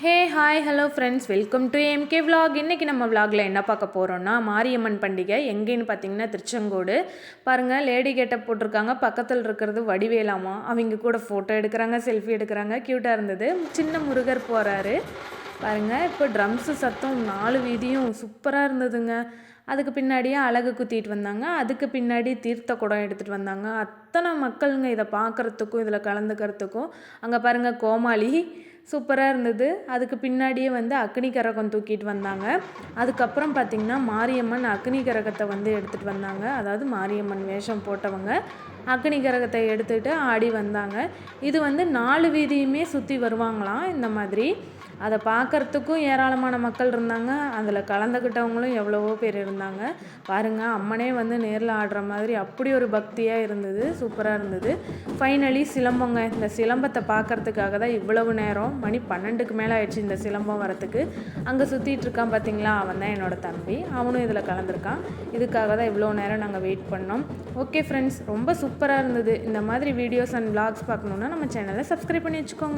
Hey hi hello friends welcome to MK vlog இன்றைக்கி நம்ம விலாகில் என்ன பார்க்க போகிறோன்னா மாரியம்மன் பண்டிகை எங்கேன்னு பார்த்தீங்கன்னா திருச்செங்கோடு. பாருங்கள் லேடி கெட்டப் போட்டிருக்காங்க. பக்கத்தில் இருக்கிறது வடிவேலாமா. அவங்க கூட ஃபோட்டோ எடுக்கிறாங்க செல்ஃபி எடுக்கிறாங்க. க்யூட்டாக இருந்தது. சின்ன முருகர் போகிறாரு பாருங்கள் இப்போ ட்ரம்ஸு சத்தம் நாலு வீதியும் சூப்பராக இருந்ததுங்க. அதுக்கு பின்னாடியே அழகு குத்திட்டு வந்தாங்க. அதுக்கு பின்னாடி தீர்த்த குடம் எடுத்துகிட்டு வந்தாங்க. அத்தனை மக்களுங்க இதை பார்க்குறதுக்கும் இதில் கலந்துக்கிறதுக்கும். அங்கே பாருங்கள் கோமாளி. சூப்பராக இருந்தது. அதுக்கு பின்னாடியே வந்து அக்னி கரகம் தூக்கிட்டு வந்தாங்க. அதுக்கப்புறம் பார்த்திங்கன்னா மாரியம்மன் அக்னி கரகத்தை வந்து எடுத்துகிட்டு வந்தாங்க. அதாவது மாரியம்மன் வேஷம் போட்டவங்க. அக்னி கிரகத்தை எடுத்துகிட்டு ஆடி வந்தாங்க. இது வந்து நாலு வீதியுமே சுற்றி வருவாங்களாம் இந்த மாதிரி. அதை பார்க்கறதுக்கும் ஏராளமான மக்கள் இருந்தாங்க. அதில் கலந்துக்கிட்டவங்களும் எவ்வளவோ பேர் இருந்தாங்க. பாருங்கள் அம்மனே வந்து நேரில் ஆடுற மாதிரி அப்படி ஒரு பக்தியாக இருந்தது. சூப்பராக இருந்தது. ஃபைனலி சிலம்பங்க இந்த சிலம்பத்தை பார்க்கறதுக்காக தான் இவ்வளவு நேரம் மணி பன்னெண்டுக்கு மேலே ஆயிடுச்சு இந்த சிலம்பம் வரத்துக்கு. அங்கே சுற்றிட்டு இருக்கான் பார்த்தீங்களா அவன் தான் என்னோட தம்பி. அவனும் இதில் கலந்துருக்கான். இதுக்காக தான் இவ்வளோ நேரம் நாங்கள் வெயிட் பண்ணோம். ஓகே ஃப்ரெண்ட்ஸ் ரொம்ப சூப்பராக இருந்தது. இந்த மாதிரி வீடியோஸ் அண்ட் vlogs பார்க்கணுன்னா நம்ம சேனலை சப்ஸ்கிரைப் பண்ணி வச்சுக்கோங்க.